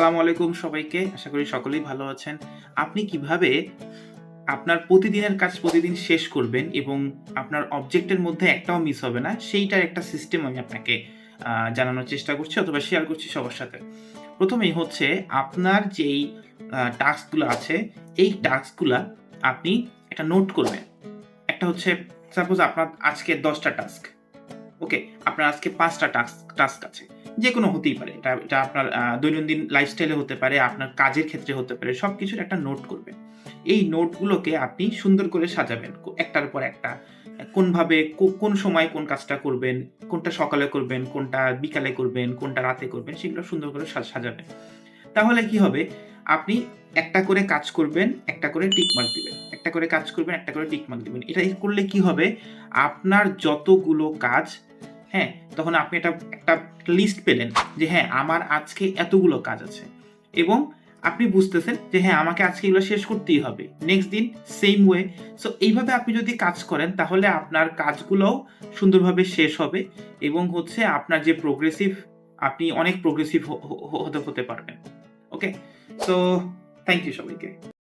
আসসালামু আলাইকুম সবাইকে। আশা করি সকলেই ভালো আছেন। আপনি কীভাবে আপনার প্রতিদিনের কাজ প্রতিদিন শেষ করবেন এবং আপনার অবজেক্টের মধ্যে একটাও মিস হবে না, সেইটার একটা সিস্টেম আমি আপনাকে জানানোর চেষ্টা করছি অথবা শেয়ার করছি সবার সাথে। প্রথমেই হচ্ছে আপনার যেই টাস্কগুলো আছে, এই টাস্কগুলো আপনি একটা নোট করবেন। একটা হচ্ছে সাপোজ আপনার আজকে দশটা টাস্ক ওকে, আপনার আজকে পাঁচটা টাস্ক টাস্ক আছে। যে কোনো হতেই পারে। এটা এটা আপনার দৈনন্দিন লাইফস্টাইলে হতে পারে, আপনার কাজের ক্ষেত্রে হতে পারে সব কিছুর একটা নোট করবেন। এই নোটগুলোকে আপনি সুন্দর করে সাজাবেন একটার পর একটা। কোনভাবে কোন সময় কোন কাজটা করবেন, কোনটা সকালে করবেন, কোনটা বিকালে করবেন, কোনটা রাতে করবেন, সেগুলো সুন্দর করে সাজাবেন। তাহলে কি হবে? আপনি একটা করে কাজ করবেন, একটা করে টিক মার্ক দিবেন। একটা করে কাজ করবেন, একটা করে টিক মার্ক দিবেন। এটা করলে কি হবে? আপনার যতগুলো কাজ হ্যাঁ তখন আপনি একটা একটা লিস্ট পেলেন যে হ্যাঁ আমার আজকে এতগুলো কাজ আছে। এবং আপনি বুঝতেছেন যে হ্যাঁ আমাকে আজকে এগুলো শেষ করতেই হবে। নেক্সট দিন সেম ওয়ে সো এইভাবে আপনি যদি কাজ করেন, তাহলে আপনার কাজগুলোও সুন্দরভাবে শেষ হবে এবং হচ্ছে আপনার যে প্রোগ্রেসিভ আপনি অনেক প্রোগ্রেসিভ হতে হতে পারবেন। ওকে সো থ্যাংক ইউ সবাইকে।